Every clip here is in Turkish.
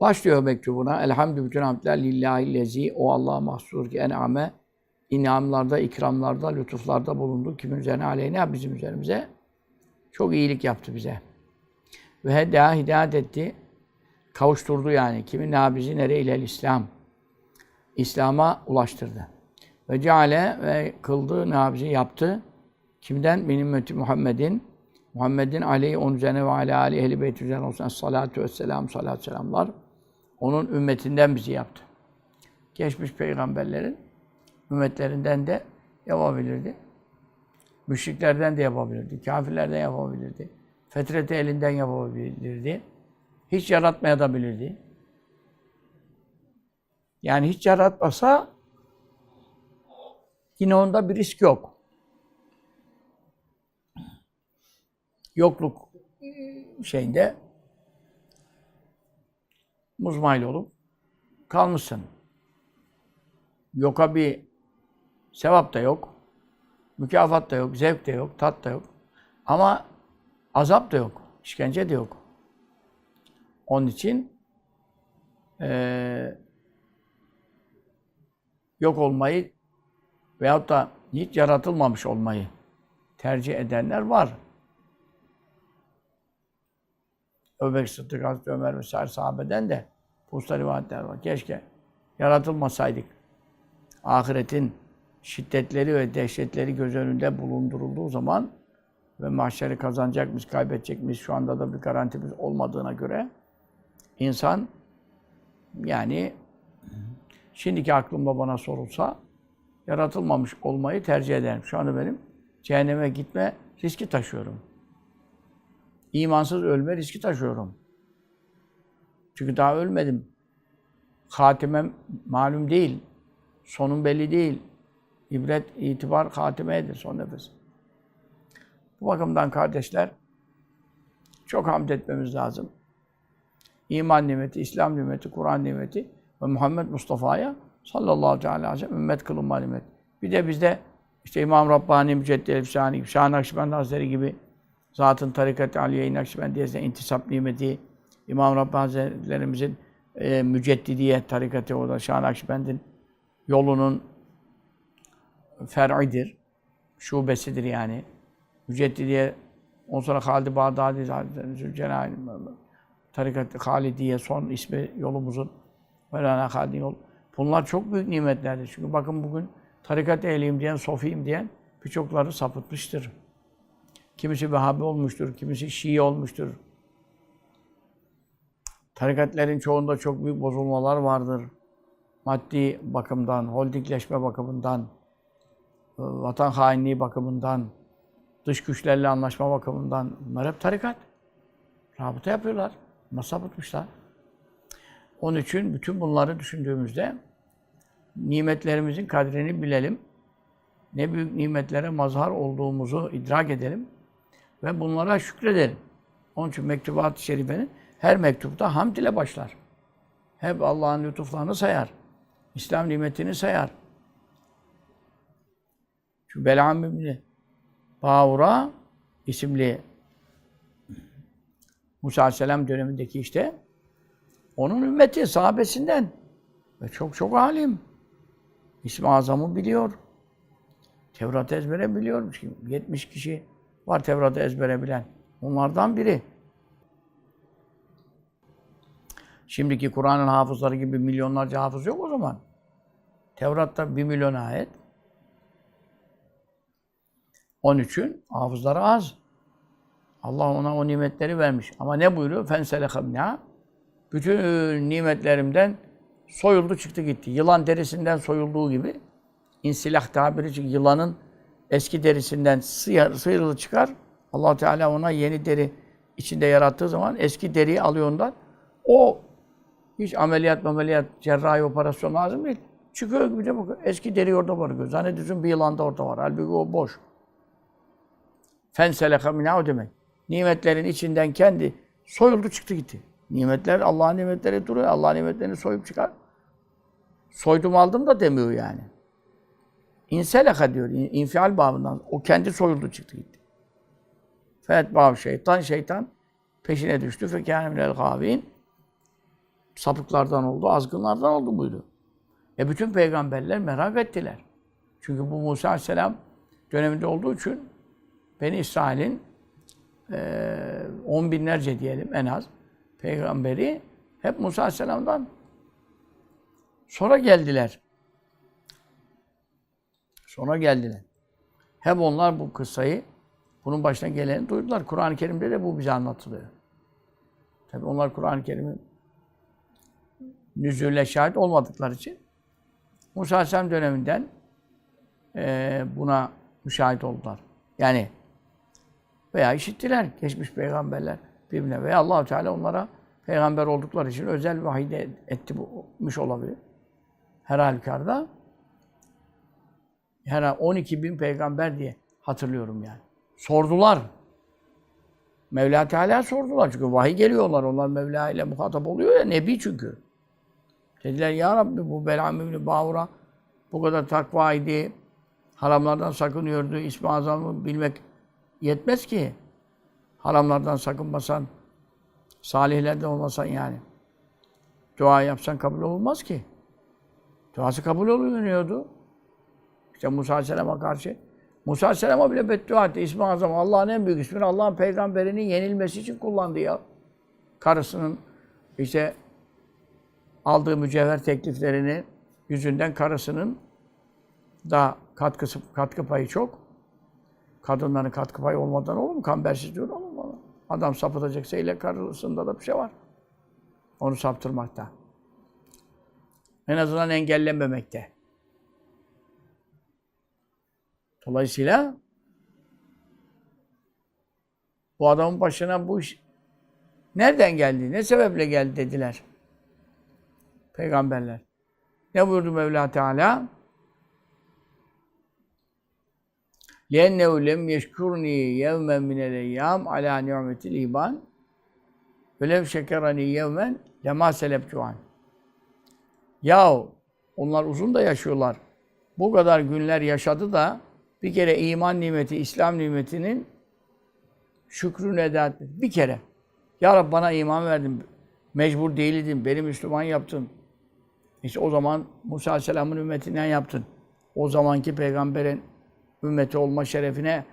Başlıyor mektubuna. Elhamdü bütün hamdler lillahi lezi o Allah'a mahsur ki en'ame inamlarda, ikramlarda, lütuflarda bulundu. Kimin üzerine aleyna bizim üzerimize. Çok iyilik yaptı bize. Ve hedâ hidayet etti. Kavuşturdu yani. Kimin nabizi nereye İslam. İslam'a ulaştırdı. Ve ceale ve kıldı, nabizi yaptı. Kimden? Benim ümmeti Muhammed'in. Muhammed'in aleyhi onun üzerine ve ala ali ehli beyt üzerine olsun. Salatu vesselam, salat selamlar. Onun ümmetinden bizi yaptı. Geçmiş peygamberlerin ümmetlerinden de yapabilirdi. Müşriklerden de yapabilirdi. Kafirlerden yapabilirdi. Fetreti elinden yapabilirdi. Hiç yaratmaya da bilirdi. Yani hiç yaratmasa yine onda bir risk yok. Yokluk şeyinde muzmayil olup kalmışsın. Yoka bir sevap da yok. Mükafat da yok, zevk de yok, tat da yok. Ama azap da yok, işkence de yok. Onun için eee yok olmayı veyahut da hiç yaratılmamış olmayı tercih edenler var. Öbek Sıddık, Hazreti Ömer vesaire sahabeden de bu rivayetler var. Keşke yaratılmasaydık. Ahiretin şiddetleri ve dehşetleri göz önünde bulundurulduğu zaman ve mahşeri kazanacak mıyız, kaybedecek miyiz şu anda da bir garantimiz olmadığına göre insan yani şimdiki aklımda bana sorulsa yaratılmamış olmayı tercih ederim. Şu anda benim cehenneme gitme riski taşıyorum. İmansız ölme riski taşıyorum. Çünkü daha ölmedim. Hatimem malum değil. Sonum belli değil. İbret, itibar hatimedir son nefes. Bu bakımdan kardeşler çok hamd etmemiz lazım. İman nimeti, İslam nimeti, Kur'an nimeti ve Muhammed Mustafa'ya sallallahu aleyhi ve sellem ümmet kılınma nimet. Bir de bizde işte İmam Rabbani, Müceddel Efsani Şah Nakşibend Hazretleri gibi zatın tarikat-ı Aliye-i Nakşibendiyesi'ne intisap nimeti, İmam Rabbani Hazretlerimizin e, müceddidiye tarikatı o da Şah Nakşibend'in yolunun fer'idir. Şubesidir yani. Müceddidiye ondan sonra Halid-i Bağdadi Zülcelal tarikat Halidiye son ismi yolumuzun Mevlana Halid yol. Bunlar çok büyük nimetlerdir. Çünkü bakın bugün tarikat ehliyim diyen, sofiyim diyen birçokları sapıtmıştır. Kimisi Vehhabi olmuştur, kimisi Şii olmuştur. Tarikatlerin çoğunda çok büyük bozulmalar vardır. Maddi bakımdan, holdingleşme bakımından, vatan hainliği bakımından, dış güçlerle anlaşma bakımından. Bunlar hep tarikat. Rabıta yapıyorlar. Ama sapıtmışlar. Onun için bütün bunları düşündüğümüzde nimetlerimizin kadrini bilelim. Ne büyük nimetlere mazhar olduğumuzu idrak edelim ve bunlara şükredelim. Onun için mektubat-ı şerifenin her mektupta hamd ile başlar. Hep Allah'ın lütuflarını sayar. İslam nimetini sayar. Çünkü Belam İbni Bağura isimli Musa Aleyhisselam dönemindeki işte onun ümmeti, sahabesinden. Ve çok çok alim. İsmi Azam'ı biliyor. Tevrat ezbere biliyormuş. 70 kişi var Tevrat'ı ezbere bilen. Onlardan biri. Şimdiki Kur'an'ın hafızları gibi milyonlarca hafız yok o zaman. Tevrat'ta bir milyon ayet. Onun için hafızları az. Allah ona o nimetleri vermiş. Ama ne buyuruyor? Fenselehamna. Bütün nimetlerimden soyuldu çıktı gitti. Yılan derisinden soyulduğu gibi insilah tabiri çünkü yılanın eski derisinden sıyrılı çıkar. allah Teala ona yeni deri içinde yarattığı zaman eski deriyi alıyor ondan. O hiç ameliyat ameliyat, cerrahi operasyon lazım değil. Çıkıyor gibi de bakıyor. Eski deri orada var. Zannediyorsun bir yılan da orada var. Halbuki o boş. Fenseleha minâ o demek. Nimetlerin içinden kendi soyuldu çıktı gitti. Nimetler, Allah'ın nimetleri duruyor. Allah'ın nimetlerini soyup çıkar. Soydum aldım da demiyor yani. İnseleha diyor, infial babından. O kendi soyuldu çıktı gitti. Fet bav şeytan, şeytan peşine düştü. Fekâne minel gâvîn. Sapıklardan oldu, azgınlardan oldu buydu. E bütün peygamberler merak ettiler. Çünkü bu Musa Aleyhisselam döneminde olduğu için Beni İsrail'in eee on binlerce diyelim en az peygamberi hep Musa Aleyhisselam'dan sonra geldiler. Sonra geldiler. Hep onlar bu kıssayı, bunun başına geleni duydular. Kur'an-ı Kerim'de de bu bize anlatılıyor. Tabi onlar Kur'an-ı Kerim'in nüzülle şahit olmadıkları için Musa Aleyhisselam döneminden eee, buna müşahit oldular. Yani veya işittiler geçmiş peygamberler birbirine veya Allahu Teala onlara peygamber oldukları için özel vahiy de etmiş olabilir. Her halükarda her 12 bin peygamber diye hatırlıyorum yani. Sordular. Mevla Teala sordular çünkü vahiy geliyorlar. Onlar Mevla ile muhatap oluyor ya nebi çünkü. Dediler ya Rabbi bu Belam İbni Bağur'a bu kadar takva idi, haramlardan sakınıyordu, İsmi Azam'ı bilmek yetmez ki. Haramlardan sakınmasan, salihlerden olmasan yani. Dua yapsan kabul olmaz ki. Duası kabul oluyordu. İşte Musa Aleyhisselam'a karşı. Musa Aleyhisselam'a bile beddua etti. İsmi Azam Allah'ın en büyük ismini Allah'ın peygamberinin yenilmesi için kullandı ya. Karısının işte aldığı mücevher tekliflerini yüzünden karısının da katkısı, katkı payı çok. Kadınların katkı payı olmadan olur mu? Kambersiz diyor mu? Adam sapıtacaksa ile karısında da bir şey var. Onu saptırmakta. En azından engellenmemekte. Dolayısıyla bu adamın başına bu iş nereden geldi, ne sebeple geldi dediler. Peygamberler. Ne buyurdu Mevla Teala? لِأَنَّهُ لَمْ يَشْكُرْنِي يَوْمًا مِنَ الْاَيَّامِ عَلَى نِعْمَةِ الْاِيبَانِ وَلَوْ شَكَرَنِي يَوْمًا لَمَا سَلَبْتُ عَنْ Yahu onlar uzun da yaşıyorlar. Bu kadar günler yaşadı da bir kere iman nimeti, İslam nimetinin şükrünü eda etmedi. Bir kere. Ya Rabbi bana iman verdin. Mecbur değildin. Beni Müslüman yaptın. İşte o zaman Musa Aleyhisselam'ın ümmetinden yaptın. O zamanki peygamberin ümmeti olma şerefine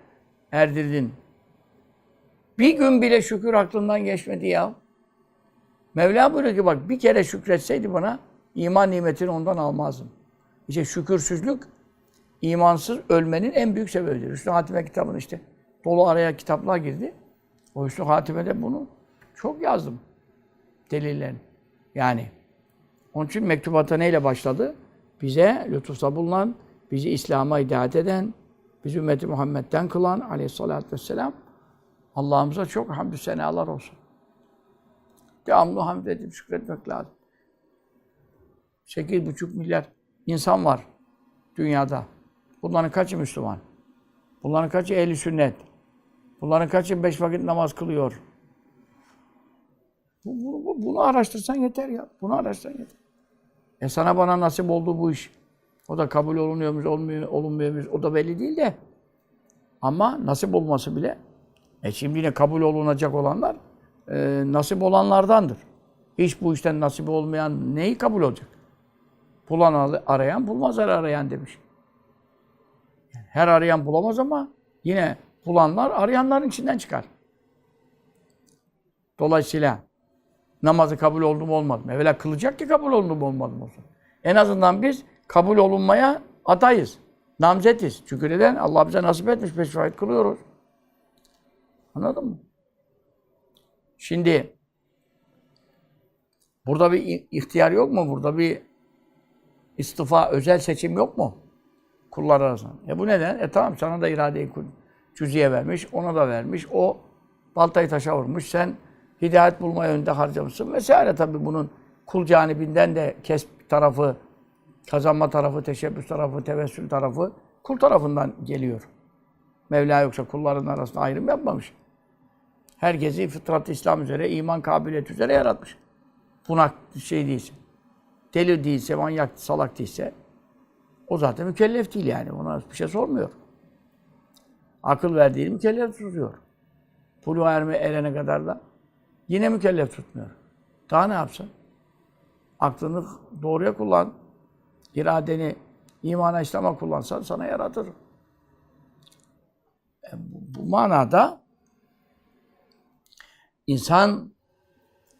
erdirdin. Bir gün bile şükür aklından geçmedi ya. Mevla buyuruyor ki bak bir kere şükretseydi bana iman nimetini ondan almazdım. İşte şükürsüzlük imansız ölmenin en büyük sebebidir. Hüsnü Hatime kitabını işte dolu araya kitaplar girdi. O Hüsnü Hatime'de bunu çok yazdım. Delillerini. Yani onun için mektubata neyle başladı? Bize lütufta bulunan, bizi İslam'a hidayet eden, bizi ümmeti Muhammed'den kılan aleyhissalatü vesselam Allah'ımıza çok hamdü senalar olsun. Devamlı hamd edip şükretmek lazım. 8,5 milyar insan var dünyada. Bunların kaçı Müslüman? Bunların kaçı ehli sünnet? Bunların kaçı beş vakit namaz kılıyor? Bu, bu, bu- bunu araştırsan yeter ya. Bunu araştırsan yeter. E sana bana nasip oldu bu iş. O da kabul olunuyor mu, olmuyor, olunmuyor mu? O da belli değil de. Ama nasip olması bile. E şimdi yine kabul olunacak olanlar e, nasip olanlardandır. Hiç bu işten nasip olmayan neyi kabul olacak? Bulan arayan, bulmaz arayan demiş. Her arayan bulamaz ama yine bulanlar arayanların içinden çıkar. Dolayısıyla namazı kabul oldu mu olmadı mı? Evvela kılacak ki kabul oldu mu olmadı mı olsun. En azından biz kabul olunmaya adayız. Namzetiz. Çünkü neden? Allah bize nasip etmiş. Beş vakit kılıyoruz. Anladın mı? Şimdi burada bir ihtiyar yok mu? Burada bir istifa, özel seçim yok mu? Kullar arasında. E bu neden? E tamam sana da iradeyi kul- cüziye vermiş, ona da vermiş. O baltayı taşa vurmuş. Sen hidayet bulma yönünde harcamışsın. Vesaire tabii bunun kul canibinden de kesp tarafı, kazanma tarafı, teşebbüs tarafı, tevessül tarafı kul tarafından geliyor. Mevla yoksa kulların arasında ayrım yapmamış. Herkesi fıtrat İslam üzere, iman kabiliyeti üzere yaratmış. Bunak şey değilse, deli değilse, manyak, salak değilse o zaten mükellef değil yani. Ona bir şey sormuyor. Akıl verdiğini mükellef tutuyor. Buluğa erme erene kadar da yine mükellef tutmuyor. Daha ne yapsın? Aklını doğruya kullan. iradeni imana, İslam'a kullansan sana yaratır. E, bu, bu manada insan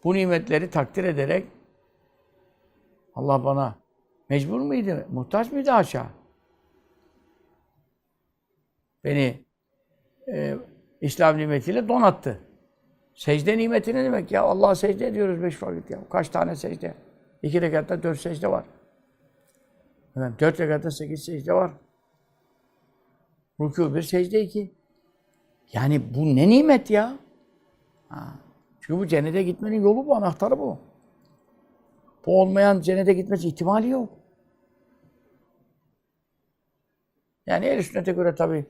bu nimetleri takdir ederek Allah bana mecbur muydu, muhtaç mıydı aşağı? Beni e, İslam nimetiyle donattı. Secde nimeti ne demek ya? Allah'a secde ediyoruz beş vakit ya. Kaç tane secde? İki rekatta dört secde var. Efendim, dört rekatta sekiz secde var. Rükû bir, secde iki. Yani bu ne nimet ya? Ha. Çünkü bu cennete gitmenin yolu bu, anahtarı bu. Bu olmayan cennete gitmesi ihtimali yok. Yani el sünnete göre tabi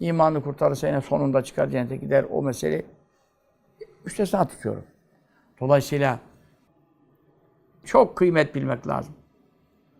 imanı kurtarırsa yine sonunda çıkar cennete gider. O mesele müstesna tutuyorum. Dolayısıyla çok kıymet bilmek lazım.